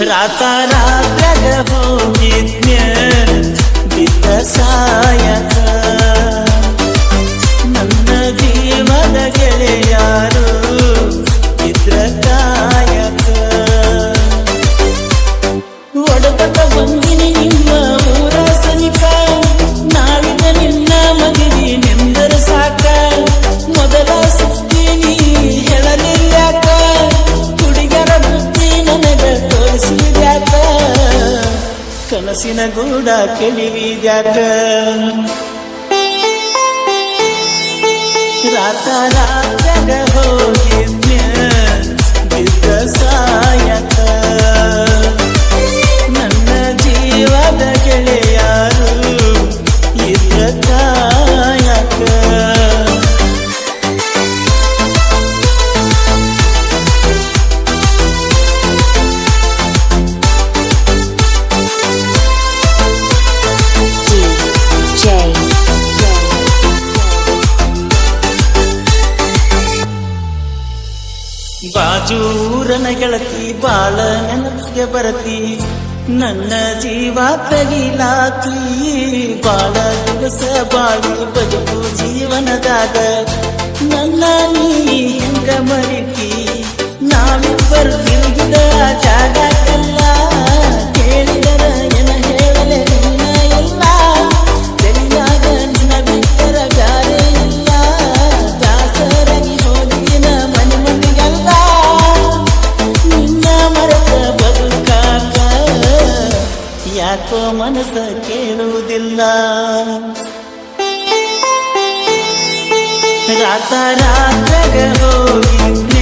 ರಾತ ರಾತ್ರಾಗ ಕನಸಿನ ಗೂಡ ಕೆಳಿವಿದ್ಯಾಕ ರಾತ ರಾತ್ರಾಗ ಹೋಗಿದ್ನ್ಯ ಬಾಜೂರನ ಗೆಳತಿ ಬಾಳ ನೆನಪಿಗೆ ಬರತಿ. ನನ್ನ ಜೀವ ತಗಿಲಾತಿ ಬಾಳ ದಿವಸ ಬಾಳಿ ಬದುಕು ಜೀವನದಾಗ. ನನ್ನ ನೀ ಹೆಂಗ ಮರಿತಿ? ನಾವಿಬ್ಬರು ತಿರುಗಿದ ಜಾಗಕ್ಕೆಲ್ಲ ಯಾಕೋ ಮನಸ್ಸ ಕೇಳುವುದಿಲ್ಲ. ರಾತ ರಾತ್ರಾಗ ಹೋಗಿದ್ನೆ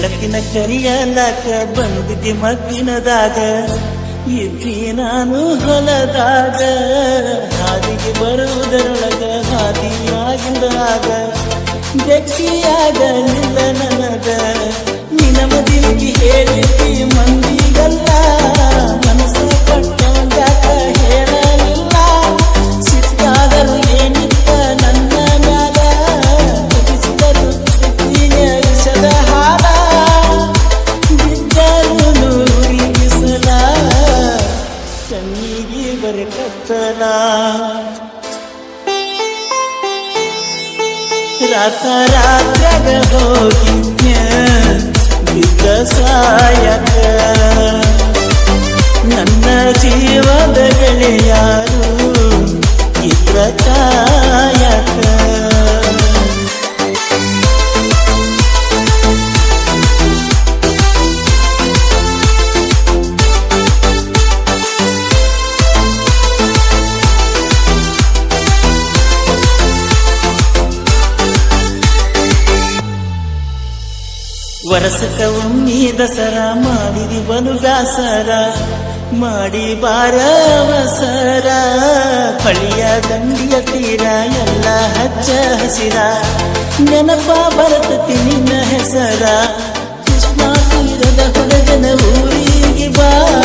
ಗೆಳತಿನ ಕರಿಯಲಕ ಬಂದಿದ್ದಿ ಮಗ್ಗಿನದಾಗ ಇದ್ದಿ ನಾನು ಹೊಲದಾಗ ಹಾದಿಗೆ ಬರುವುದರೊಳಗ ಹಾದಿಯಾಗಿಂದಾಗ ಗಟ್ಟಿಯಾಗಲಿಲ್ಲ ನಿಲ್ಲ ಕಣ್ಣಿಗೆ ಬರೆ ಕತ್ತಲ ರಾತ ರಾತ್ರಾಗ ಹೋಗಿದ್ನ್ಯ ಬಿದ್ದ ಸಾಯಕ ನನ್ನ ಜೀವದ ಗೆಳೆಯಾರು ಇದ್ರ ಕಾಯಕ ವರಸಕ ಒಮ್ಮಿ ದಸರಾ ಮಾಡಿರಿ ಬಲು ದಾಸರ ಮಾಡಿ ಬಾರವಸರ ಪಳಿಯ ದಂಡಿಯ ತೀರ ಎಲ್ಲ ಹಚ್ಚ ಹಸಿರ. ನೆನಪ ಬರತತಿ ನಿನ್ನ ಹೆಸರ. ಕೃಷ್ಣ ತೀರದ ಹೊರಗನ ಊರಿಗೆ ಬಾ.